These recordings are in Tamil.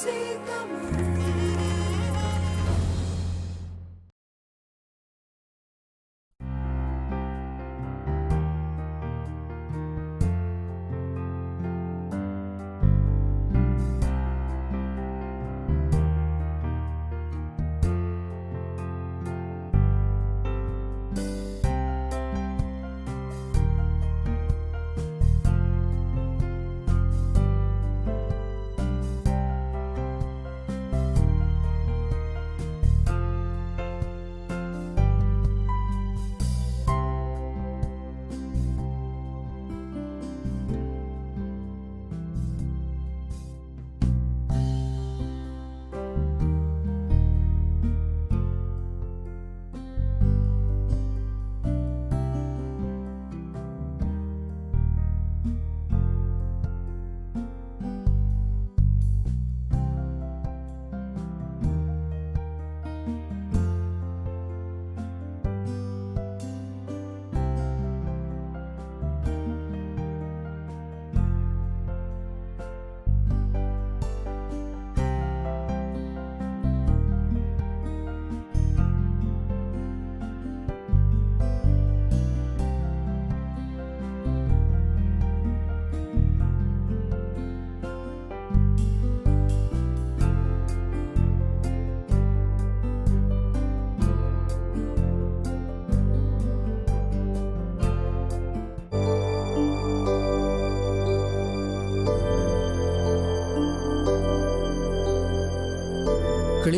see the moon.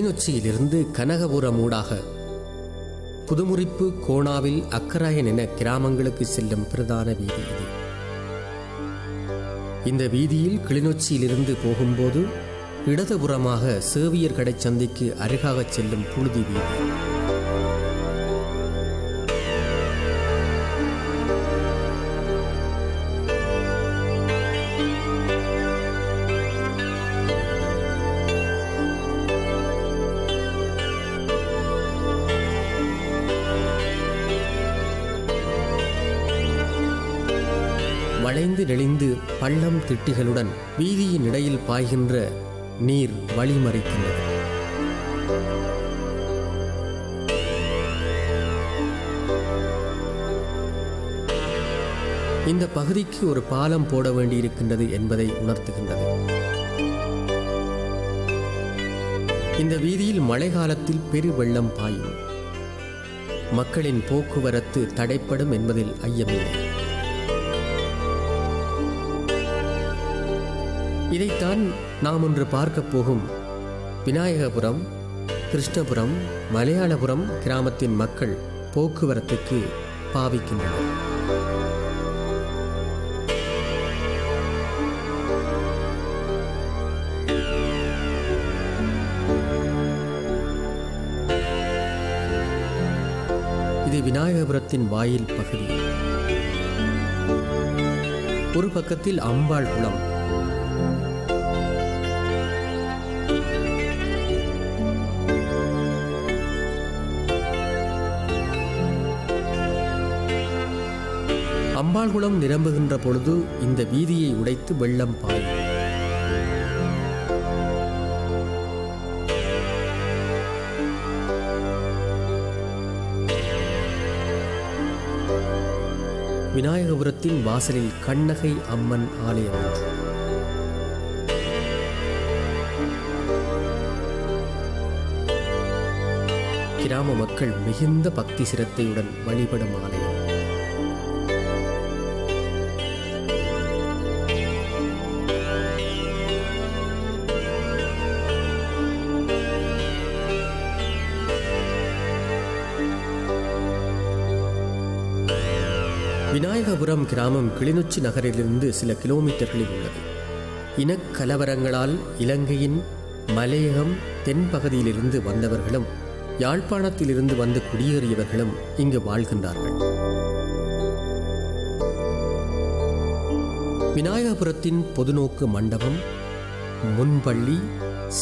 கிளிநொச்சியிலிருந்து கனகபுரம் ஊடாக புதுமுறிப்பு கோணாவில் அக்கராயன் என கிராமங்களுக்கு செல்லும் பிரதான வீதி இது. இந்த வீதியில் கிளிநொச்சியிலிருந்து போகும்போது இடதுபுறமாக சேவியர் கடை சந்தைக்கு அருகாக செல்லும் புழுதி வீதி. வளைந்து நெளிந்து பள்ளம் திட்டிகளுடன் வீதியின் இடையில் பாய்கின்ற நீர் வழிமறைக்கின்றது. இந்த பகுதிக்கு ஒரு பாலம் போட வேண்டியிருக்கின்றது என்பதை உணர்த்துகின்றது. இந்த வீதியில் மழை காலத்தில் பெரு வெள்ளம் பாயும். மக்களின் போக்குவரத்து தடைப்படும் என்பதில் ஐயமில்லை. இதைத்தான் நாம் ஒன்று பார்க்கப் போகும். விநாயகபுரம் கிருஷ்ணபுரம் மலையாளபுரம் கிராமத்தின் மக்கள் போக்குவரத்துக்கு பாவிக்கின்றனர். இது விநாயகபுரத்தின் வாயில் பகுதி. ஒரு பக்கத்தில் அம்பாள் குளம். அம்பாள்குளம் நிரம்புகின்ற பொழுது இந்த வீதியை உடைத்து வெள்ளம் பாயும் விநாயகபுரத்தின் வாசலில் கண்ணகை அம்மன் ஆலயம் ஒன்று. கிராம மக்கள் மிகுந்த பக்தி சிரத்தையுடன் வழிபடும் ஆலயம் விநாயகபுரம் கிராமம் கிளிநொச்சி நகரிலிருந்து சில கிலோமீட்டர்களில் உள்ளது. இனக்கலவரங்களால் இலங்கையின் மலையகம் தென்பகுதியிலிருந்து வந்தவர்களும் யாழ்ப்பாணத்திலிருந்து வந்து குடியேறியவர்களும் இங்கு வாழ்கின்றார்கள். விநாயகபுரத்தின் பொதுநோக்கு மண்டபம் முன்பள்ளி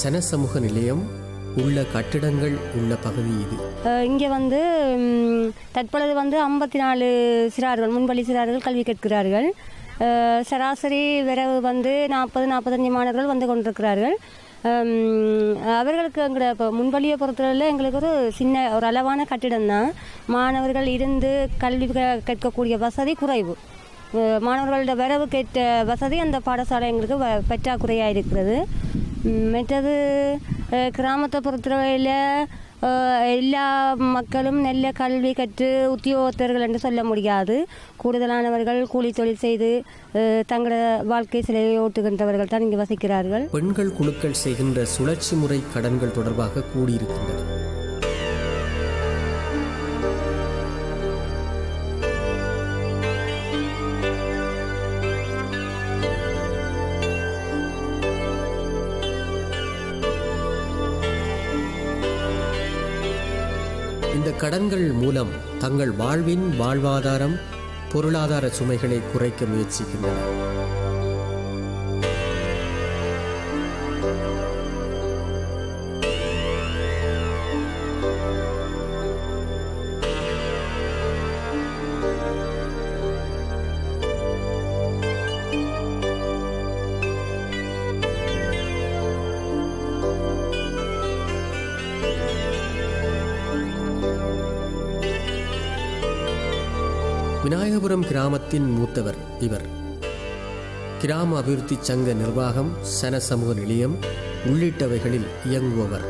சனசமூக நிலையம் உள்ள கட்டிடங்கள் உள்ள பகுதி இது. இங்கே வந்து தற்பொழுது வந்து ஐம்பத்தி நாலு சிறார்கள் முன்பள்ளி சிறார்கள் கல்வி கற்கிறார்கள். சராசரி விரவு வந்து நாற்பது நாற்பத்தஞ்சு மாணவர்கள் வந்து கொண்டிருக்கிறார்கள். அவர்களுக்கு எங்களோட இப்போ முன்பள்ளியை பொறுத்தவரையில் எங்களுக்கு ஒரு சின்ன ஒரு அளவான கட்டிடம் தான். மாணவர்கள் இருந்து கல்வி கேட்கக்கூடிய கற்கக்கூடிய வசதி குறைவு. மாணவர்களோட வரவு கேட்ட வசதி அந்த பாடசாலை எங்களுக்கு வ- பற்றாக்குறையாக இருக்கிறது. உம், மற்றது அஹ், கிராமத்தை பொறுத்தவரையில் அஹ், எல்லா மக்களும் நல்ல கல்வி கற்று உத்தியோகத்தர்கள் என்று சொல்ல முடியாது கூடுதலானவர்கள் கூலி தொழில் செய்து அஹ், தங்களோட வாழ்க்கை சிலையை ஓட்டுகின்றவர்கள் தான் இங்கு வசிக்கிறார்கள் பெண்கள் குழுக்கள் செய்கின்ற சுழற்சி முறை கடன்கள் தொடர்பாக கூடியிருக்கின்றன கடன்கள் மூலம் தங்கள் வாழ்வின் வாழ்வாதாரம் பொருளாதார சுமைகளை குறைக்க முயற்சிக்கின்றன. விநாயகபுரம் கிராமத்தின் மூத்தவர் இவர். கிராம அபிவிருத்தி சங்க நிர்வாகம் சன சமூக நிலையம் உள்ளிட்டவைகளில் இயங்குபவர்.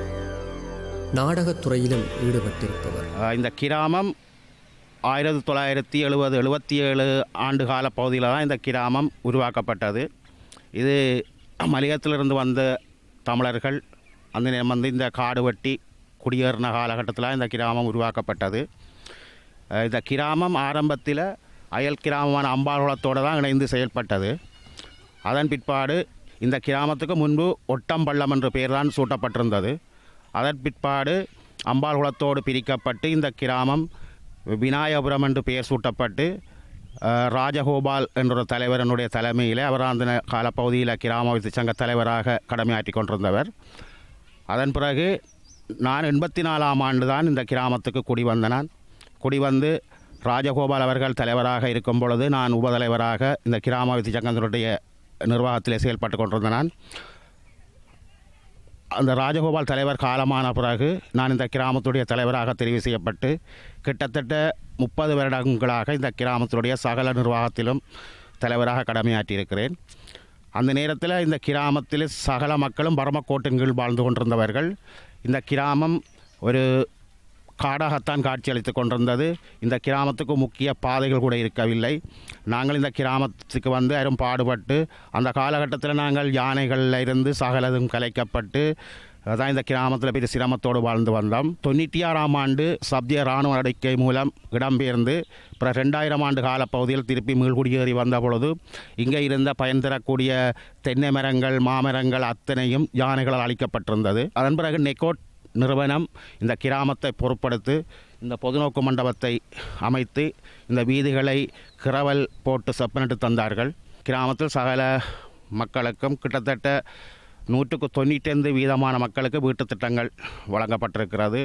நாடகத்துறையிலும் ஈடுபட்டிருப்பவர். இந்த கிராமம் ஆயிரத்தி தொள்ளாயிரத்தி எழுபது எழுபத்தி ஏழு ஆண்டு கால பகுதியில் தான் இந்த கிராமம் உருவாக்கப்பட்டது. இது மலையத்திலிருந்து வந்த தமிழர்கள் அந்த வந்து இந்த காடு வெட்டி குடியேறின காலகட்டத்தில் இந்த கிராமம் உருவாக்கப்பட்டது. இந்த கிராமம் ஆரம்பத்தில் அயல் கிராமமான அம்பாள்குளத்தோடு தான் இணைந்து செயல்பட்டது. அதன் பிற்பாடு இந்த கிராமத்துக்கு முன்பு ஒட்டம்பள்ளம் என்ற பெயர் தான் சூட்டப்பட்டிருந்தது. அதன் பிற்பாடு அம்பாள்குளத்தோடு பிரிக்கப்பட்டு இந்த கிராமம் விநாயகபுரம் என்று பெயர் சூட்டப்பட்டு ராஜகோபால் என்ற தலைவரனுடைய தலைமையில் அவர் அந்த காலப்பகுதியில் கிராம சங்க தலைவராக கடமையாற்றி கொண்டிருந்தவர். அதன் பிறகு நான் எண்பத்தி நாலாம் ஆண்டு தான் இந்த கிராமத்துக்கு குடி வந்தனான் குடிவந்து ராஜகோபால் அவர்கள் தலைவராக இருக்கும் பொழுது நான் உபதலைவராக இந்த கிராம அபிவிருத்தி சங்கத்தினுடைய நிர்வாகத்திலே செயல்பட்டு கொண்டிருந்த நான் அந்த ராஜகோபால் தலைவர் காலமான பிறகு நான் இந்த கிராமத்துடைய தலைவராக தெரிவு செய்யப்பட்டு கிட்டத்தட்ட முப்பது வருடங்களாக இந்த கிராமத்துடைய சகல நிர்வாகத்திலும் தலைவராக கடமையாற்றியிருக்கிறேன். அந்த நேரத்தில் இந்த கிராமத்தில் சகல மக்களும் பரமக்கோட்டின் கீழ் வாழ்ந்து கொண்டிருந்தவர்கள். இந்த கிராமம் ஒரு காடாகத்தான் காட்சியளித்து கொண்டிருந்தது. இந்த கிராமத்துக்கு முக்கிய பாதைகள் கூட இருக்கவில்லை. நாங்கள் இந்த கிராமத்துக்கு வந்து அரும் பாடுபட்டு அந்த காலகட்டத்தில் நாங்கள் யானைகளில் இருந்து சகலதும் கலைக்கப்பட்டு அதான் இந்த கிராமத்தில் பெரிய சிரமத்தோடு வாழ்ந்து வந்தோம். தொண்ணூற்றி ஆறாம் ஆண்டு சப்திய இராணுவ நடவடிக்கை மூலம் இடம்பெயர்ந்து அப்புறம் ரெண்டாயிரம் ஆண்டு காலப்பகுதியில் திருப்பி மீள்குடியேறி வந்த பொழுது இங்கே இருந்த பயன் தரக்கூடிய தென்னை மரங்கள் மாமரங்கள் அத்தனையும் யானைகளால் அழிக்கப்பட்டிருந்தது. அதன் பிறகு நெக்கோட் நிறுவனம் இந்த கிராமத்தை பொருட்படுத்து இந்த பொதுநோக்கு மண்டபத்தை அமைத்து இந்த வீதிகளை கிரவல் போட்டு செப்பனிட்டு தந்தார்கள். கிராமத்தில் சகல மக்களுக்கும் கிட்டத்தட்ட நூற்றுக்கு தொண்ணூற்றைந்து வீதமான மக்களுக்கு வீட்டுத் திட்டங்கள் வழங்கப்பட்டிருக்கிறது.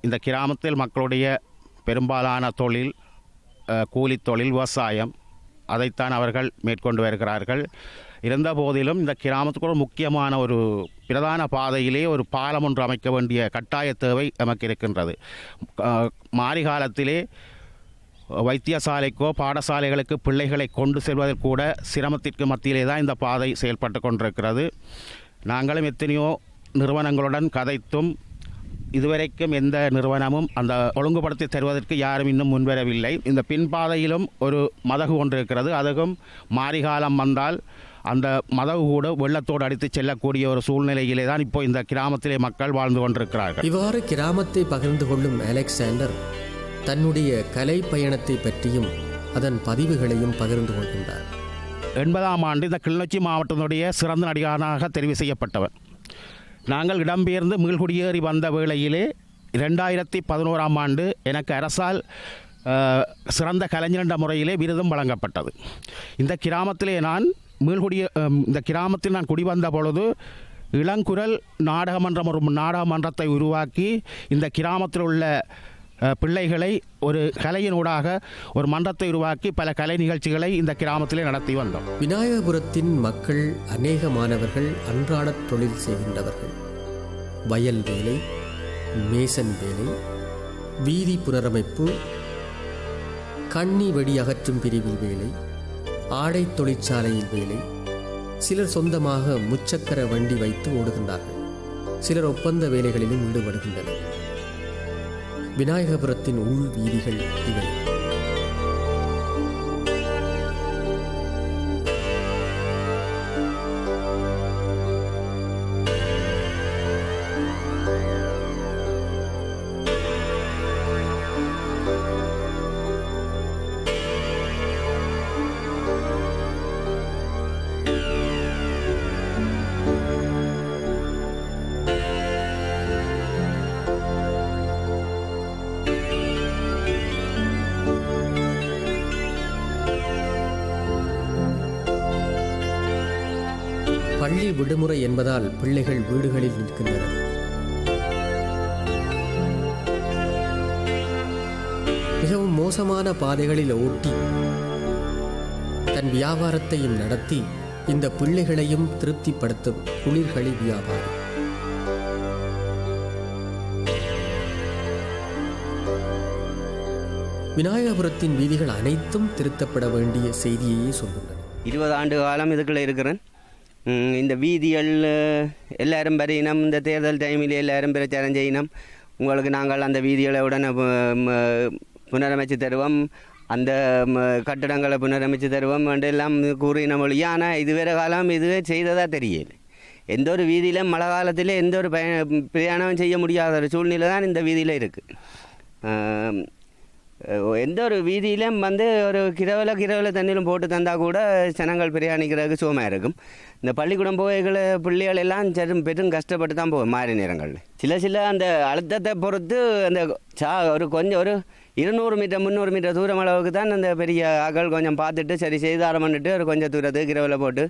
இந்த கிராமத்தில் மக்களுடைய பெரும்பாலான தொழில் அஹ், கூலித் தொழில் விவசாயம் அதைத்தான் அவர்கள் மேற்கொண்டு வருகிறார்கள். இருந்த போதிலும் இந்த கிராமத்துக்கு முக்கியமான ஒரு பிரதான பாதையிலே ஒரு பாலம் ஒன்று அமைக்க வேண்டிய கட்டாய தேவை நமக்கு இருக்கின்றது. மாறி காலத்திலே வைத்தியசாலைக்கோ பாடசாலைகளுக்கு பிள்ளைகளை கொண்டு செல்வதில் கூட சிரமத்திற்கு மத்தியிலே தான் இந்த பாதை செயல்பட்டு கொண்டிருக்கிறது. நாங்களும் எத்தனையோ நிறுவனங்களுடன் கதைத்தும் இதுவரைக்கும் எந்த நிறுவனமும் அந்த ஒழுங்குபடுத்தி தருவதற்கு யாரும் இன்னும் முன்வரவில்லை. இந்த பின்பாதையிலும் ஒரு மதகு ஒன்று இருக்கிறது. அதுவும் மாரிகாலம் வந்தால் அந்த மதகு கூட வெள்ளத்தோடு அடித்து செல்லக்கூடிய ஒரு சூழ்நிலையிலே தான் இப்போ இந்த கிராமத்திலே மக்கள் வாழ்ந்து கொண்டிருக்கிறார்கள். இவ்வாறு கிராமத்தை பகிர்ந்து கொள்ளும் அலெக்சாண்டர் தன்னுடைய கலை பயணத்தை பற்றியும் அதன் பதிவுகளையும் பகிர்ந்து கொள்கின்றார். எண்பதாம் ஆண்டு இந்த கிளிநொச்சி மாவட்டத்தினுடைய சிறந்த நடிகனாக தெரிவு செய்யப்பட்டவர். நாங்கள் இடம்பெயர்ந்து மீள்குடியேறி வந்த வேளையிலே ரெண்டாயிரத்தி பதினோராம் ஆண்டு எனக்கு அரசால் சிறந்த கலைஞர் என்ற முறையிலே விருதும் வழங்கப்பட்டது. இந்த கிராமத்திலே நான் மீள்குடிய இந்த கிராமத்தில் நான் குடிவந்த பொழுது இளங்குரல் நாடகமன்றம் ஒரு நாடகமன்றத்தை உருவாக்கி இந்த கிராமத்தில் உள்ள பிள்ளைகளை ஒரு கலையினூடாக ஒரு மன்றத்தை உருவாக்கி பல கலை நிகழ்ச்சிகளை இந்த கிராமத்திலே நடத்தி வந்தோம். விநாயகபுரத்தின் மக்கள் அநேக மாணவர்கள் அன்றாடத் தொழில் செய்கின்றவர்கள். வயல் வேலை மேசன் வேலை வீதி புனரமைப்பு கண்ணி வெடி அகற்றும் பிரிவில் வேலை ஆடை தொழிற்சாலையில் வேலை. சிலர் சொந்தமாக முச்சக்கர வண்டி வைத்து ஓடுகின்றார்கள். சிலர் ஒப்பந்த வேலைகளிலும் ஈடுபடுகின்றனர். விநாயகபுரத்தின் உள் வீதிகள் இவை பள்ளி விடுமுறை என்பதால் பிள்ளைகள் வீடுகளில் நிற்கின்றனர். மிகவும் மோசமான பாதைகளில் ஓட்டி தன் வியாபாரத்தையும் நடத்தி இந்த பிள்ளைகளையும் திருப்திப்படுத்தும் குளிர்களி வியாபாரம். விநாயகபுரத்தின் வீதிகள் அனைத்தும் திருத்தப்பட வேண்டிய செய்தியையே சொல்கின்றன. இருபது ஆண்டு காலம் இதுக்குள்ள இருக்கிறேன். இந்த வீதிகள் எல்லாரும் வரையினம் இந்த தேர்தல் டைமில் எல்லாரும் பிரச்சாரம் செய்யணும் உங்களுக்கு நாங்கள் அந்த வீதிகளை உடனே புனரமைச்சு தருவோம். அந்த ம, கட்டடங்களை புனரமைச்சு தருவோம் எல்லாம் கூறின மொழி. ஆனால் இதுவரை காலம் இதுவே செய்ததாக தெரியல. எந்த ஒரு வீதியிலும் மழை காலத்தில் எந்த ஒரு பய பிரயாணம் செய்ய முடியாத ஒரு சூழ்நிலை தான் இந்த வீதியில் இருக்குது எந்த ஒரு வீதியிலும் வந்து ஒரு கிரவல கிரவல தண்ணியிலும் போட்டு தந்தால் கூட ஜனங்கள் பிரயாணிக்கிறதுக்கு சுகமாக இருக்கும். இந்த பள்ளிக்கூடம் போய்களை பிள்ளைகள் எல்லாம் சரும் பெரும் கஷ்டப்பட்டு தான் போகும் மாறி நேரங்களில். சில சில அந்த அழுத்தத்தை பொறுத்து அந்த சா ஒரு கொஞ்சம் ஒரு இருநூறு மீட்டர் முந்நூறு மீட்டர் தூரம் அளவுக்கு தான் அந்த பெரிய அகல் கொஞ்சம் பார்த்துட்டு சரி செய்தாரம் பண்ணிட்டு ஒரு கொஞ்சம் தூரத்துக்கு கிரவில் போட்டு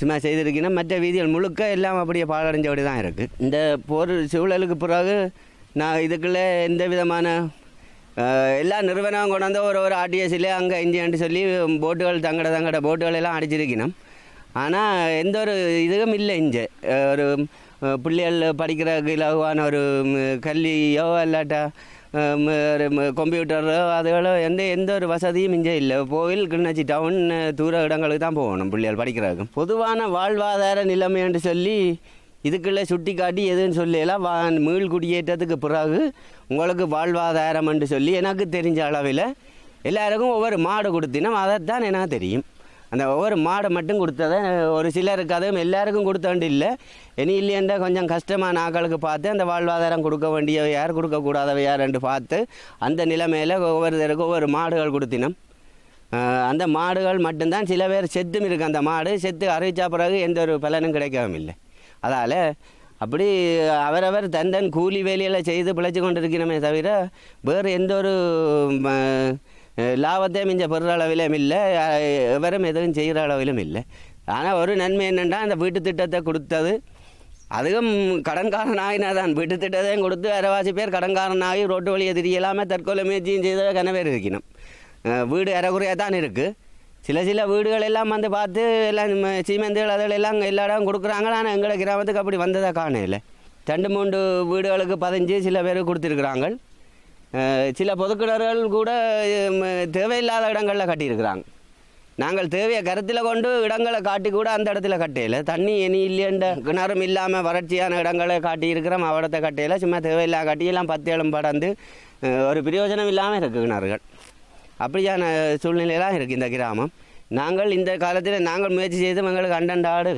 சும்மா செய்திருக்கீங்கன்னா மற்ற வீதிகள் முழுக்க எல்லாம் அப்படியே பாலடைஞ்சபடி தான் இருக்குது இந்த போர் சூழலுக்கு பிறகு நான் இதுக்குள்ளே எந்த விதமான எல்லா நிறுவனம் கொண்டாந்து ஒரு ஒரு ஆர்டிஎஸ்சில் அங்கே இஞ்சின்ட்டு சொல்லி போட்டுகள் தங்கட தங்கட போட்டுகள் எல்லாம் அடிச்சிருக்கணும். ஆனால் எந்த ஒரு இதுவும் இல்லை இங்கே. ஒரு பிள்ளைகள் படிக்கிற இலகுவான ஒரு கல்வியோ இல்லாட்டா ஒரு கம்ப்யூட்டரோ அதுகளோ எந்த எந்த ஒரு வசதியும் இங்கே இல்லை. கோவில் கிண்ணச்சி டவுன் தூர இடங்களுக்கு தான் போகணும் பிள்ளைகள் படிக்கிறதுக்கு. பொதுவான வாழ்வாதார நிலைமை என்று சொல்லி இதுக்குள்ளே சுட்டி காட்டி எதுன்னு சொல்லலாம் வா மீள் குடியேற்றத்துக்கு பிறகு உங்களுக்கு வாழ்வாதாரம் என்று சொல்லி எனக்கு தெரிஞ்ச அளவில் எல்லாருக்கும் ஒவ்வொரு மாடு கொடுத்தினோம். அதைத்தான் எனக்கு தெரியும். அந்த ஒவ்வொரு மாடை மட்டும் கொடுத்ததை ஒரு சிலருக்கு அதுவும் எல்லாருக்கும் கொடுத்தாண்டு இல்லை. இனி இல்லையென்ற கொஞ்சம் கஷ்டமான ஆக்களுக்கு பார்த்து அந்த வாழ்வாதாரம் கொடுக்க வேண்டியவை யார் கொடுக்கக்கூடாதவை யாருன்னு பார்த்து அந்த நிலைமையில் ஒவ்வொருத்தருக்கு ஒவ்வொரு மாடுகள் கொடுத்தினோம். அந்த மாடுகள் மட்டும்தான் சில பேர் செத்தும் இருக்குது அந்த மாடு செத்து அறிவிச்சா பிறகு எந்த ஒரு பலனும் கிடைக்கவும் இல்லை அதால் அப்படி அவரவர் தன் தன் கூலி வேலையெல்லாம் செய்து பிழைச்சி இருக்கணுமே தவிர வேறு எந்த ஒரு லாபத்தையும் மிஞ்ச பெறுற அளவிலும் இல்லை. எவரும் எதுவும் செய்கிற அளவிலும் இல்லை. ஆனால் ஒரு நன்மை என்னென்னா அந்த வீட்டு திட்டத்தை கொடுத்தது. அதுவும் கடன்காரனாகினா தான் வீட்டு திட்டத்தையும் கொடுத்து அரைவாசி பேர் கடன்காரனாகி ரோட்டு வழியை திரியலாமல் தற்கொலை முயற்சியும் செய்த கனவேர் இருக்கணும் வீடு அறகுறையாக தான் இருக்குது சில சில வீடுகள் எல்லாம் வந்து பார்த்து எல்லாம் நம்ம சீமெந்துகள் அதில் எல்லாம் எல்லா இடம் கொடுக்குறாங்க. ஆனால் எங்களை கிராமத்துக்கு அப்படி வந்ததாக இல்லை ரெண்டு மூன்று வீடுகளுக்கு பதிஞ்சு சில பேர் கொடுத்துருக்குறாங்க. சில பொதுக்கிணறுகள் கூட தேவையில்லாத இடங்களில் கட்டியிருக்கிறாங்க. நாங்கள் தேவையை கருத்தில் கொண்டு இடங்களை காட்டி கூட அந்த இடத்துல கட்டையில் தண்ணி இனி இல்லைன்ற கிணறும் இல்லாமல் வறட்சியான இடங்களை காட்டியிருக்கிறோம். அவடத்தை கட்டையில் சும்மா தேவையில்லாத கட்டியெல்லாம் பத்து இடம் படந்து ஒரு பிரயோஜனம் இல்லாமல் இருக்குது கிணறுகள். அப்படியான சூழ்நிலையெல்லாம் இருக்குது இந்த கிராமம். நாங்கள் இந்த காலத்தில் நாங்கள் முயற்சி செய்து எங்களுக்கு அண்டண்ட ஆடு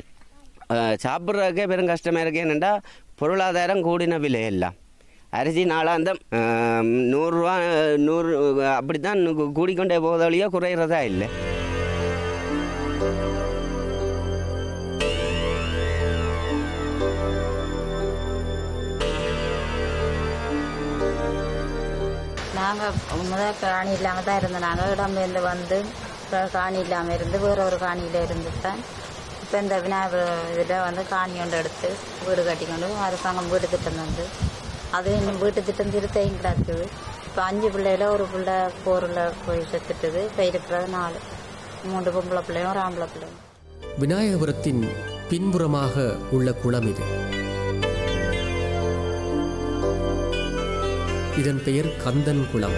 சாப்பிட்றதுக்கே பெரும் கஷ்டமாக இருக்கு. என்னென்னா பொருளாதாரம் கூடின விலை எல்லாம். அரிசி நாளாந்தம் நூறுரூவா நூறு அப்படித்தான் கூடிக்கொண்டே போவதொழியோ குறையிறதா இல்லை. நாங்கள் முதல் காணி இல்லாமல் தான் இருந்தோம் நாங்கள் இடம்பெயர்ந்து வந்து காணி இல்லாமல் இருந்து வேற ஒரு காணியில் இருந்து தான். இப்போ இந்த விநாயகர் இதில் வந்து காணி கொண்டு எடுத்து வீடு கட்டிக்கொண்டு அரசாங்கம் வீடு திட்டம் வந்து அது இன்னும் வீட்டு திட்டம் திருத்தையும் கிடக்குது இப்போ அஞ்சு பிள்ளையில ஒரு பிள்ளை போரில் போய் செத்துட்டுது. இப்போ இருக்கிறது நாலு. மூன்று பொம்பளை பிள்ளையும் ஒரு ஆம்பளை பிள்ளையும். விநாயகபுரத்தின் பின்புறமாக உள்ள குளம் இது. இதன் பெயர் கந்தன் குளம்.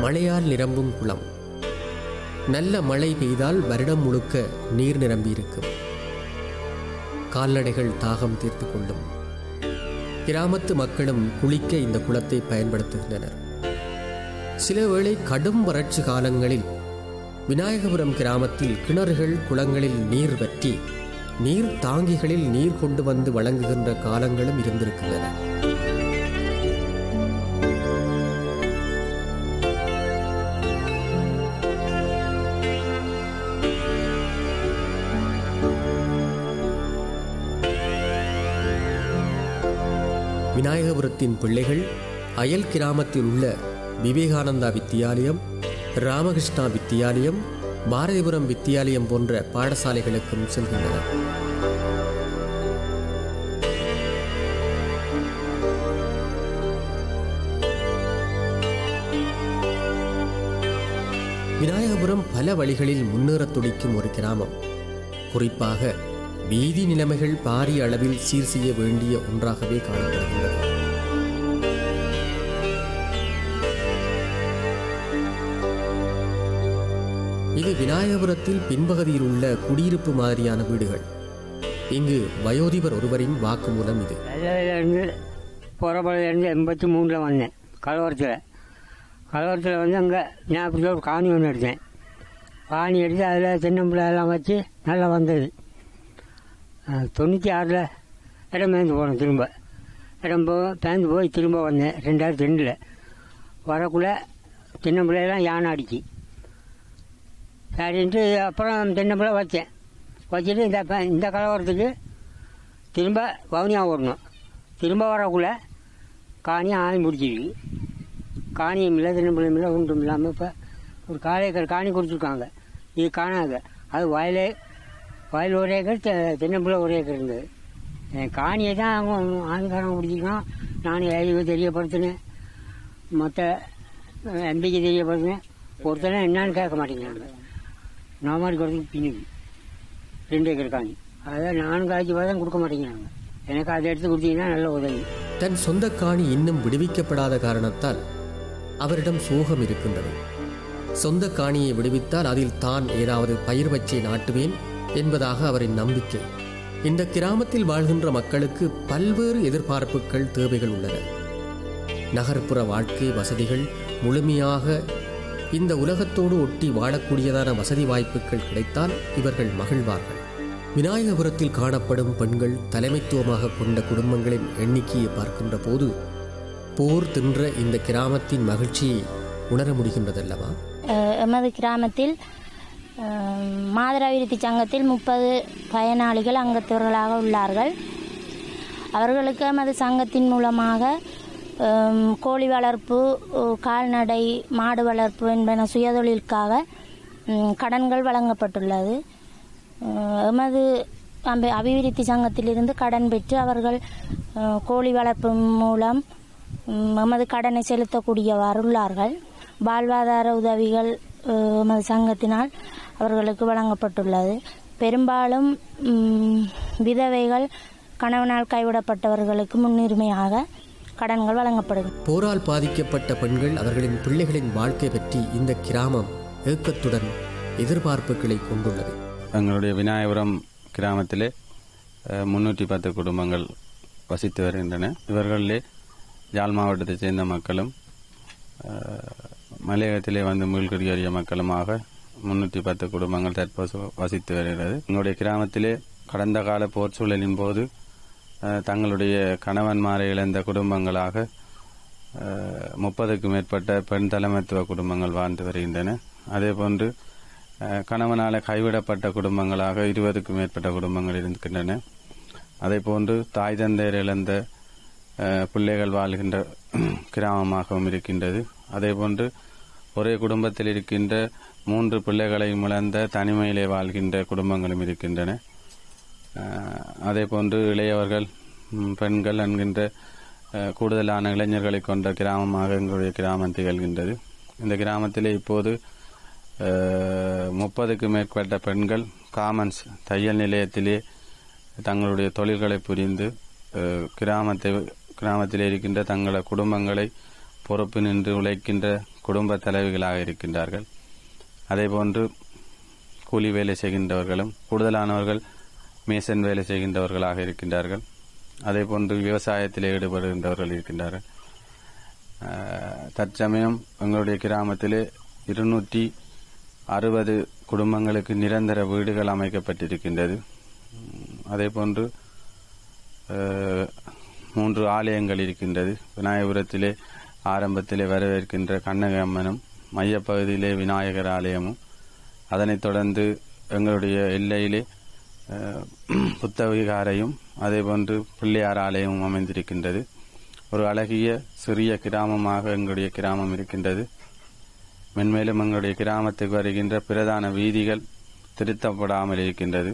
மழையால் நிரம்பும் குளம். நல்ல மழை பெய்தால் வருடம் முழுக்க நீர் நிரம்பியிருக்கும். கால்நடைகள் தாகம் தீர்த்து கொள்ளும். கிராமத்து மக்களும் குளிக்க இந்த குளத்தை பயன்படுத்துகின்றனர். சிலவேளை கடும் வறட்சி காலங்களில் விநாயகபுரம் கிராமத்தில் கிணறுகள் குளங்களில் நீர் வற்றி நீர் தாங்கிகளில் நீர் கொண்டு வந்து வழங்குகின்ற காலங்களும் இருந்திருக்கின்றன. விநாயகபுரத்தின் பிள்ளைகள் அயல் கிராமத்தில் உள்ள விவேகானந்தா வித்தியாலயம் ராமகிருஷ்ணா வித்தியாலயம் பாரதிபுரம் வித்தியாலயம் போன்ற பாடசாலைகளுக்கும் செல்கின்றனர் விநாயகபுரம் பல வழிகளில் முன்னேறத் துடிக்கும் ஒரு கிராமம். குறிப்பாக வீதி நிலைமைகள் பாரிய அளவில் சீர் செய்ய வேண்டிய ஒன்றாகவே காணப்படுகின்றன இது விநாயகபுரத்தில் பின்பகுதியில் உள்ள குடியிருப்பு மாதிரியான வீடுகள். இங்கு வயோதிபர் ஒருவரின் வாக்குமூலம் இது. வெள்ளையிலேருந்து புறப்படையிலேருந்து எண்பத்தி மூணில் வந்தேன். கலவரத்தில். கலவரத்தில் வந்து அங்கே ஞாபகத்தில் ஒரு காணி ஒன்று எடுத்தேன். காணி எடுத்து அதில் தென்னம்பிள்ளை எல்லாம் வச்சு நல்லா வந்தது. தொண்ணூற்றி ஆறில் இடம் பேர்ந்து போனேன் திரும்ப. இடம் போ பேர்ந்து போய் திரும்ப வந்தேன். ரெண்டாயிரத்தி ரெண்டில். வரக்குள்ளே தென்னம்பிள்ளையெல்லாம் யானை அடிச்சு. சரின்ட்டு அப்புறம் தென்னம்பிள்ளை வச்சேன். வச்சுட்டு இந்த இந்த கலவரத்துக்கு திரும்ப வவுனியா ஓடணும். திரும்ப வரக்குள்ள காணி ஆணி முடிச்சிருக்கு. காணியும் இல்லை தினம்பிள்ளையும் இல்லை ஒன்றும் இல்லாமல் இப்போ ஒரு காலை ஏக்கர் காணி கொடுத்துருக்காங்க. இது காணாது. அது வயலே வயல் ஒரு ஏக்கர் தெ- தென்னம்பிள்ளை ஒரு ஏக்கர் இருந்தது. என் காணியை தான் அவங்க ஆதிகாரம் பிடிச்சிருக்கான் நானும் ஏழிவு தெரியப்படுத்தினேன். மற்ற எம்பிக்கு தெரியப்படுத்தினேன். ஒருத்தனை என்னான்னு கேட்க மாட்டேங்கிறாங்க. நாமாரி குடத்துக்கு பின்னுக்கு ரெண்டு ஏக்கர் காணி அதை நானும் காய்ச்சி பார்த்தா கொடுக்க மாட்டேங்கிறாங்க. எனக்கு அதை எடுத்து கொடுத்தீங்கன்னா நல்ல உதவி. தன் சொந்த காணி இன்னும் விடுவிக்கப்படாத காரணத்தால் அவரிடம் சோகம் இருக்கின்றது. சொந்த காணியை விடுவித்தால் அதில் தான் ஏதாவது பயிர் வச்சை நாட்டுவேன் என்பதாக அவரின் நம்பிக்கை. இந்த கிராமத்தில் வாழ்கின்ற மக்களுக்கு பல்வேறு எதிர்பார்ப்புகள் தேவைகள் உள்ளன. நகர்ப்புற வாழ்க்கை வசதிகள் முழுமையாக இந்த உலகத்தோடு ஒட்டி வாழக்கூடியதான வசதி வாய்ப்புகள் கிடைத்தால் இவர்கள் மகிழ்வார்கள். விநாயகபுரத்தில் காணப்படும் பெண்கள் தலைமைத்துவமாக கொண்ட குடும்பங்களின் எண்ணிக்கையை பார்க்கின்ற போது போர் தின்ற இந்த கிராமத்தின் மகிழ்ச்சியை உணர முடிகின்றதல்லவா? எமது கிராமத்தில் மாதராவிருத்தி சங்கத்தில் முப்பது பயனாளிகள் அங்கத்தவர்களாக உள்ளார்கள். அவர்களுக்கு எமது சங்கத்தின் மூலமாக கோழி வளர்ப்பு கால்நடை மாடு வளர்ப்பு என்பன சுயதொழிலுக்காக கடன்கள் வழங்கப்பட்டுள்ளது. எமது அம்பி- அபிவிருத்தி சங்கத்திலிருந்து கடன் பெற்று அவர்கள் கோழி வளர்ப்பு மூலம் எமது கடனை செலுத்தக்கூடியவாறு உள்ளார்கள் வாழ்வாதார உதவிகள் எமது சங்கத்தினால் அவர்களுக்கு வழங்கப்பட்டுள்ளது. பெரும்பாலும் விதவைகள் கணவனால் கைவிடப்பட்டவர்களுக்கு முன்னுரிமையாக கடன்கள் வழங்கப்படுகிறது போரால் பாதிக்கப்பட்ட பெண்கள் அவர்களின் பிள்ளைகளின் வாழ்க்கை பற்றி இந்த கிராமம் ஏக்கத்துடன் எதிர்பார்ப்புகளை கொண்டுள்ளது. எங்களுடைய விநாயகபுரம் கிராமத்திலே முன்னூற்றி பத்து குடும்பங்கள் வசித்து வருகின்றன. இவர்களிலே யாழ் மாவட்டத்தைச் சேர்ந்த மக்களும் மலையகத்திலே வந்து மீள்குடியேறிய மக்களுமாக முன்னூற்றி பத்து குடும்பங்கள் தற்போது வசித்து வருகிறது. எங்களுடைய கிராமத்திலே கடந்த கால போர் சூழலின் போது தங்களுடைய கணவன்மாரை இழந்த குடும்பங்களாக முப்பதுக்கு முப்பதுக்கும் மேற்பட்ட பெண் தலைமைத்துவ குடும்பங்கள் வாழ்ந்து வருகின்றன. அதேபோன்று கணவனால் கைவிடப்பட்ட குடும்பங்களாக இருபதுக்கும் மேற்பட்ட குடும்பங்கள் இருக்கின்றன. அதேபோன்று தாய் தந்தையர் இழந்த பிள்ளைகள் வாழ்கின்ற கிராமமாகவும் இருக்கின்றது. அதேபோன்று ஒரே குடும்பத்தில் இருக்கின்ற மூன்று பிள்ளைகளையும் இழந்த தனிமையிலே வாழ்கின்ற குடும்பங்களும் இருக்கின்றன. அதே போன்று இளையவர்கள் பெண்கள் என்கின்ற கூடுதலான இளைஞர்களை கொண்ட கிராமமாக எங்களுடைய கிராமம் திகழ்கின்றது. இந்த கிராமத்திலே இப்போது முப்பதுக்கு மேற்பட்ட பெண்கள் காமன்ஸ் தையல் நிலையத்திலே தங்களுடைய தொழில்களை புரிந்து கிராமத்தை கிராமத்தில் இருக்கின்ற தங்களது குடும்பங்களை பொறுப்பு நின்று உழைக்கின்ற குடும்ப தலைவிகளாக இருக்கின்றார்கள். அதேபோன்று கூலி வேலை செய்கின்றவர்களும் கூடுதலானவர்கள் மேசன் வேலை செய்கின்றவர்களாக இருக்கின்றார்கள். அதே போன்று விவசாயத்தில் ஈடுபடுகின்றவர்கள் இருக்கின்றார்கள். தற்சமயம் எங்களுடைய கிராமத்தில் இருநூற்றி அறுபது குடும்பங்களுக்கு நிரந்தர வீடுகள் அமைக்கப்பட்டிருக்கின்றது. அதே போன்று மூன்று ஆலயங்கள் இருக்கின்றது. விநாயகபுரத்திலே ஆரம்பத்திலே வரவேற்கின்ற கண்ணகம்மனும் மையப்பகுதியிலே விநாயகர் ஆலயமும் அதனைத் தொடர்ந்து எங்களுடைய எல்லையிலே அஹ், அதே அதேபோன்று பிள்ளையார் ஆலயமும் அமைந்திருக்கின்றது. ஒரு அழகிய சிறிய கிராமமாக எங்களுடைய கிராமம் இருக்கின்றது. மென்மேலும் எங்களுடைய கிராமத்துக்கு வருகின்ற பிரதான வீதிகள் திருத்தப்படாமல் இருக்கின்றது.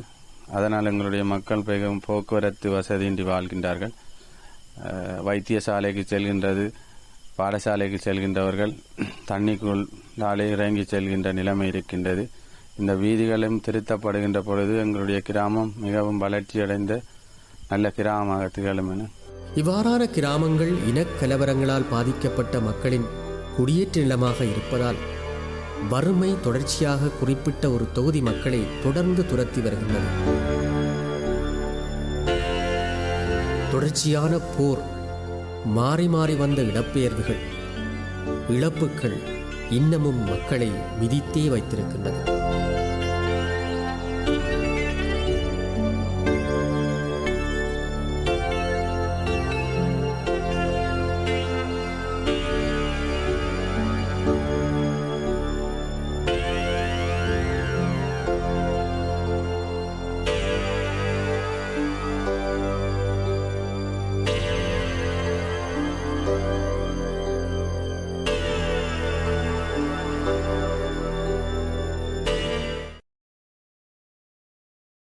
அதனால் எங்களுடைய மக்கள் மிகவும் போக்குவரத்து வசதியின்றி வாழ்கின்றார்கள். வைத்தியசாலைக்கு செல்கின்றது பாடசாலைக்கு செல்கின்றவர்கள் தண்ணிக்குள்ளாலே இறங்கி செல்கின்ற நிலைமை இருக்கின்றது. இந்த வீதிகளும் திருத்தப்படுகின்ற பொழுது எங்களுடைய கிராமம் மிகவும் வளர்ச்சியடைந்த நல்ல கிராமமாக திகழும் என. இவ்வாறான கிராமங்கள் இனக்கலவரங்களால் பாதிக்கப்பட்ட மக்களின் குடியேற்ற நிலமாக இருப்பதால் வறுமை தொடர்ச்சியாக குறிப்பிட்ட ஒரு தொகுதி மக்களை தொடர்ந்து துரத்தி வருகின்றன. தொடர்ச்சியான போர் மாறி மாறி வந்த இடப்பெயர்வுகள் இழப்புகள் இன்னமும் மக்களை மிதித்தே வைத்திருக்கின்றன.